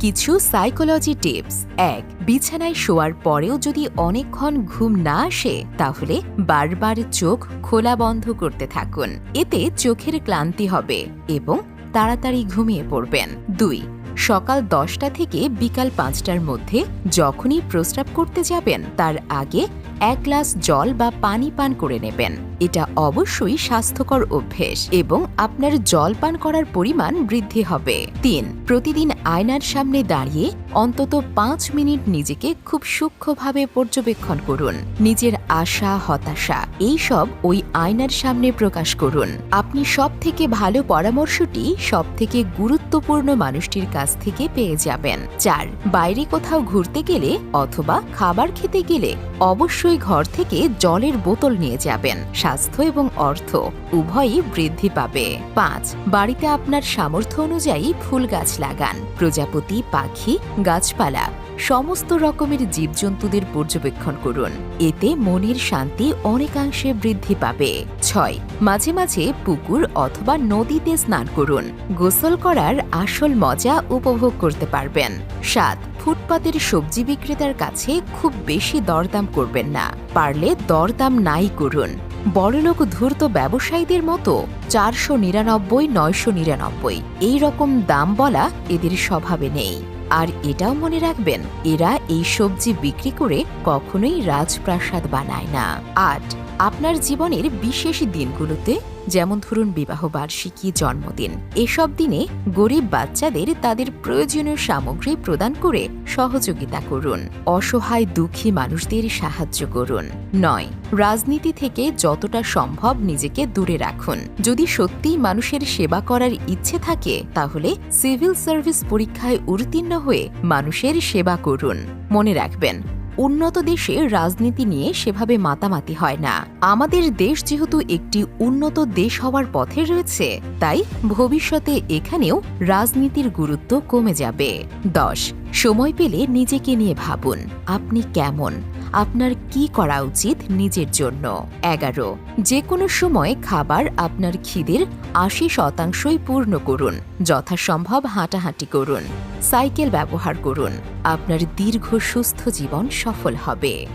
কিছু psychology tips এক, বিছানায় শোয়ার পরেও যদি অনেকক্ষণ ঘুম না আসে, তাহলে বারবার চোখ খোলা বন্ধ করতে থাকুন। এতে চোখের ক্লান্তি হবে এবং তাড়াতাড়ি ঘুমিয়ে পড়বেন। দুই সকাল দশটা থেকে বিকাল পাঁচটার মধ্যে যখনই প্রস্রাব করতে যাবেন, তার আগে এক গ্লাস জল বা পানি পান করে নেবেন। এটা অবশ্যই স্বাস্থ্যকর অভ্যেস এবং আপনার জল পান করার পরিমাণ বৃদ্ধি হবে। তিন, প্রতিদিন আয়নার সামনে দাঁড়িয়ে অন্তত পাঁচ মিনিট নিজেকে খুব সূক্ষ্মভাবে পর্যবেক্ষণ করুন। নিজের আশা, হতাশা, এই সব ওই আয়নার সামনে প্রকাশ করুন। আপনি সব থেকে ভালো পরামর্শটি সব থেকে গুরুত্বপূর্ণ মানুষটির কাছ থেকে পেয়ে যাবেন চার বাইরে কোথাও ঘুরতে গেলে অথবা খাবার খেতে গেলে অবশ্যই ঘর থেকে জলের বোতল নিয়ে যাবেন। স্বাস্থ্য এবং অর্থ উভয়ই বৃদ্ধি পাবে। পাঁচ, বাড়িতে আপনার সামর্থ্য অনুযায়ী ফুল গাছ লাগান, প্রজাপতি, পাখি, গাছপালা, সমস্ত রকমের জীবজন্তুদের পর্যবেক্ষণ করুন। এতে মনের শান্তি অনেকাংশে বৃদ্ধি পাবে। ছয়, মাঝে মাঝে পুকুর অথবা নদীতে স্নান করুন। গোসল করার আসল মজা উপভোগ করতে পারবেন। সাত ফুটপাতের সবজি বিক্রেতার কাছে খুব বেশি দরদাম করবেন না। পারলে দরদাম নাই করুন। বড়লোক ধূর্ত ব্যবসায়ীদের মতো চারশো নিরানব্বই, নয়শো নিরানব্বই এই রকম দাম বলা এদের স্বভাবে নেই। আর এটাও মনে রাখবেন, এরা এই সবজি বিক্রি করে কখনোই রাজপ্রাসাদ বানায় না। আট, আপনার জীবনের বিশেষ দিনগুলোতে যেমন ধরুন বিবাহ বার্ষিকী, জন্মদিন। এসব দিনে গরিব বাচ্চাদের তাদের প্রয়োজনীয় সামগ্রী প্রদান করে সহযোগিতা করুন। অসহায়, দুঃখী মানুষদের সাহায্য করুন। নয়, রাজনীতি থেকে যতটা সম্ভব নিজেকে দূরে রাখুন। যদি সত্যিই মানুষের সেবা করার ইচ্ছে থাকে, তাহলে সিভিল সার্ভিস পরীক্ষায় উত্তীর্ণ হয়ে মানুষের সেবা করুন। মনে রাখবেন উন্নত দেশে রাজনীতি নিয়ে সেভাবে মাতামাতি হয় না। আমাদের দেশ যেহেতু একটি উন্নত দেশ হওয়ার পথে রয়েছে, তাই ভবিষ্যতে এখানেও রাজনীতির গুরুত্ব কমে যাবে। দশ সময় পেলে নিজেকে নিয়ে ভাবুন, আপনি কেমন? আপনার কি করা উচিত নিজের জন্য? এগারো যে কোনো সময় খাবার আপনার খিদের আশি শতাংশই পূর্ণ করুন, যথাসম্ভব হাঁটাহাঁটি করুন, সাইকেল ব্যবহার করুন, আপনার দীর্ঘ সুস্থ জীবন সফল হবে।